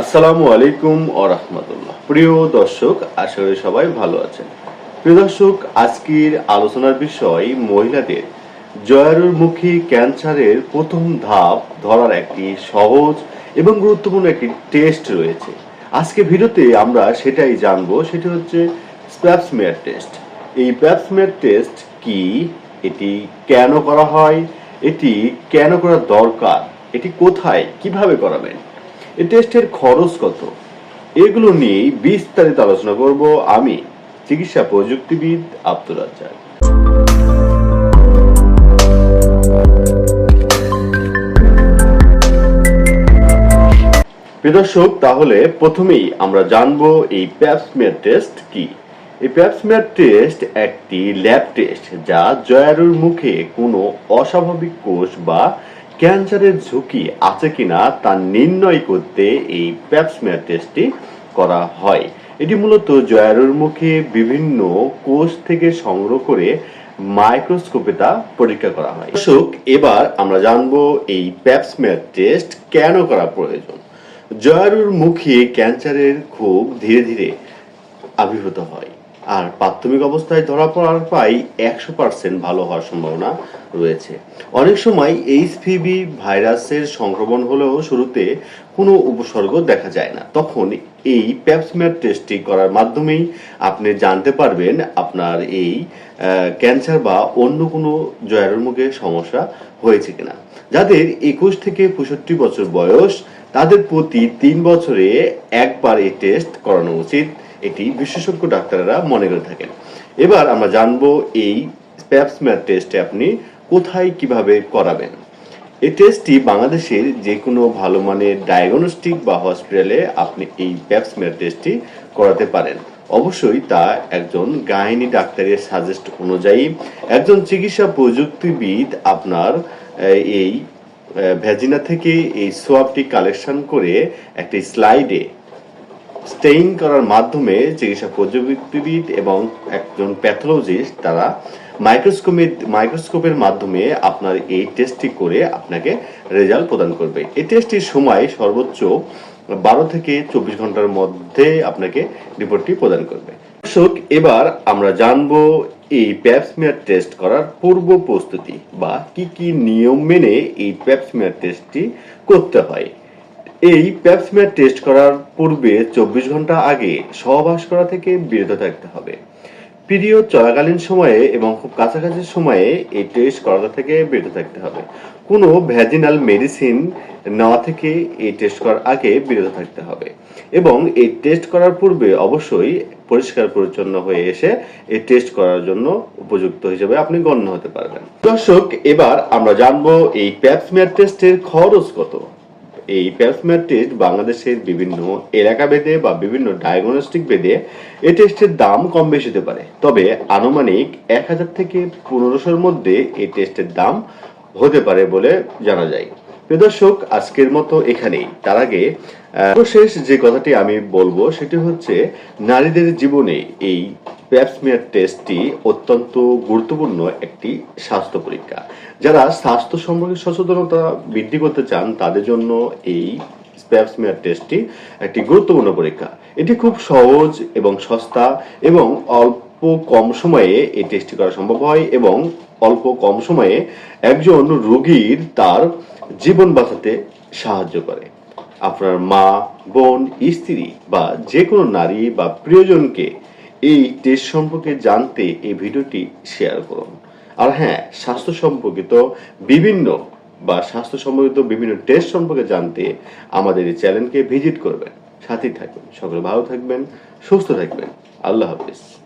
আসসালামু আলাইকুম ও রহমতুল্লাহ। প্রিয় দর্শক, আশা করি সবাই ভালো আছেন। প্রিয় দর্শক, আজকের আলোচনার বিষয় মহিলাদের জয়ারুরমুখী ক্যান্সারের প্রথম ধাপ ধরার একটি সহজ এবং গুরুত্বপূর্ণ একটি টেস্ট রয়েছে। আজকে ভিডিওতে আমরা সেটাই জানব, সেটি হচ্ছে স্প্যাপসমিয়ার টেস্ট। এই প্যাপসমিয়ার টেস্ট কি? এটি কেন করা হয়? এটি কেন করা দরকার? এটি কোথায়? কীভাবে করাবেন? এই টেস্টের খরচ কত? এগুলো নিয়েই বিস্তারিত আলোচনা করব আমি, চিকিৎসা প্রযুক্তিবিদ আব্দুল প্রিয় দর্শক, তাহলে প্রথমেই আমরা জানব এই প্যাপসমিয়ার টেস্ট কি? এই প্যাপসমিয়ার টেস্ট একটি ল্যাব টেস্ট যা জয়ারুর মুখে কোনো অস্বাভাবিক কোষ বা ক্যান্সারের ঝুঁকি আছে কিনা তা নির্ণয় করতে এই প্যাপসমিয়ার টেস্টটি করা হয়। এটি মূলত জয়ারুর মুখে বিভিন্ন কোষ থেকে সংগ্রহ করে মাইক্রোস্কোপে তা পরীক্ষা করা হয়। দর্শক, এবার আমরা জানব এই প্যাপসমিয়ার টেস্ট কেন করা প্রয়োজন। জয়ারুর মুখে ক্যান্সারের খুব ধীরে ধীরে আবির্ভূত হয়। আর প্রাথমিক অবস্থায় ধরা পড়ার প্রায় একশো পার্সেন্ট ভালো হওয়ার সম্ভাবনা রয়েছে। অনেক সময় এইচ এইচপিভি ভাইরাসের সংক্রমণ হলেও শুরুতে কোনো উপসর্গ দেখা যায় না। তখন এই প্যাপসমিয়ার টেস্টটি করার মাধ্যমেই আপনি জানতে পারবেন আপনার এই ক্যান্সার বা অন্য কোনো জয়ারুমুখে সমস্যা হয়েছে কিনা। যাদের একুশ থেকে পঁয়ষট্টি বছর বয়স, তাদের প্রতি তিন বছরে একবার এই টেস্ট করানো উচিত। এটি বিশেষজ্ঞ ডাক্তাররা মনে করে থাকেন। এবার আমরা জানব এই প্যাপসমিয়ার টেস্টে আপনি কোথায় কীভাবে করাবেন। এই টেস্টটি বাংলাদেশের যে কোনো ভালো মানের ডায়াগনস্টিক বা হসপিটালে আপনি এই প্যাপসমিয়ার টেস্টটি করাতে পারেন। অবশ্যই তা একজন গাইনি ডাক্তারের সাজেস্ট অনুযায়ী একজন চিকিৎসা প্রযুক্তিবিদ আপনার এই ভ্যাজিনা থেকে এই সোয়াবটি কালেকশন করে একটি স্লাইডে স্টেইন করার মাধ্যমে চিকিৎসা প্রযুক্তিবিদ এবং একজন প্যাথোলজিস্ট তারা মাইক্রোস্কোপের মাইক্রোস্কোপের মাধ্যমে আপনার এই টেস্টটি করে আপনাকে রেজাল্ট প্রদান করবে। এই টেস্টটির সময় সর্বোচ্চ বারো থেকে চব্বিশ ঘণ্টার মধ্যে আপনাকে রিপোর্টটি প্রদান করবে। দর্শক, এবার আমরা জানব এই প্যাপসমিয়ার টেস্ট করার পূর্ব প্রস্তুতি বা কি কি নিয়ম মেনে এই প্যাপসমিয়ার টেস্টটি করতে হয়। এই প্যাপসমিয়ার টেস্ট করার পূর্বে চব্বিশ ঘণ্টা আগে সহবাস করা থেকে বিরত থাকতে হবে। পিরিয়ড চলাকালীন সময়ে এবং খুব কাছাকাছি সময়ে এই টেস্ট করা থেকে বিরত থাকতে হবে। কোনো ভ্যাজিনাল মেডিসিন নেওয়া থেকে এই টেস্ট করার আগে বিরত থাকতে হবে এবং এই টেস্ট করার পূর্বে অবশ্যই পরিষ্কার পরিচ্ছন্ন হয়ে এসে এই টেস্ট করার জন্য উপযুক্ত হিসেবে আপনি গণ্য হতে পারবেন। দর্শক, এবার আমরা জানব এই প্যাপসমিয়ার টেস্টের খরচ কত। এই প্যাপসমিয়ার টেস্ট বাংলাদেশের বিভিন্ন এলাকা ভেদে বা বিভিন্ন ডায়াগনস্টিক ভেদে এই টেস্টের দাম কম বেশি হতে পারে। তবে আনুমানিক এক হাজার থেকে পনেরোশোর মধ্যে এই টেস্টের দাম হতে পারে বলে জানা যায়। প্রিয় দর্শক, আজকের মতো এখানেই। তার আগে শেষ যে কথাটি আমি বলব, সেটি হচ্ছে নারীদের জীবনে এই প্যাপসমিয়ার টেস্টটি অত্যন্ত গুরুত্বপূর্ণ একটি স্বাস্থ্য পরীক্ষা। যারা স্বাস্থ্য সম্পর্কে সচেতনতা বৃদ্ধি করতে চান, তাদের জন্য এই প্যাপসমিয়ার টেস্টটি একটি গুরুত্বপূর্ণ পরীক্ষা। এটি খুব সহজ এবং সস্তা এবং অল্প কম সময়ে এই টেস্টটি করা সম্ভব হয় এবং অল্প কম সময়ে একজন রোগীর তার জীবন বাঁচাতে সাহায্য করে। আপনার মা, বোন, স্ত্রী বা যে কোনো নারী বা প্রিয়জনকে এই টেস্ট সম্পর্কে জানতে এই ভিডিওটি শেয়ার করুন। আর হ্যাঁ স্বাস্থ্য সম্পর্কিত বিভিন্ন বা স্বাস্থ্য সম্পর্কিত বিভিন্ন টেস্ট সম্পর্কে জানতে আমাদের এই চ্যানেলকে ভিজিট করবেন। সাথেই থাকবেন সকলে ভালো থাকবেন, সুস্থ থাকবেন। আল্লাহ হাফিজ।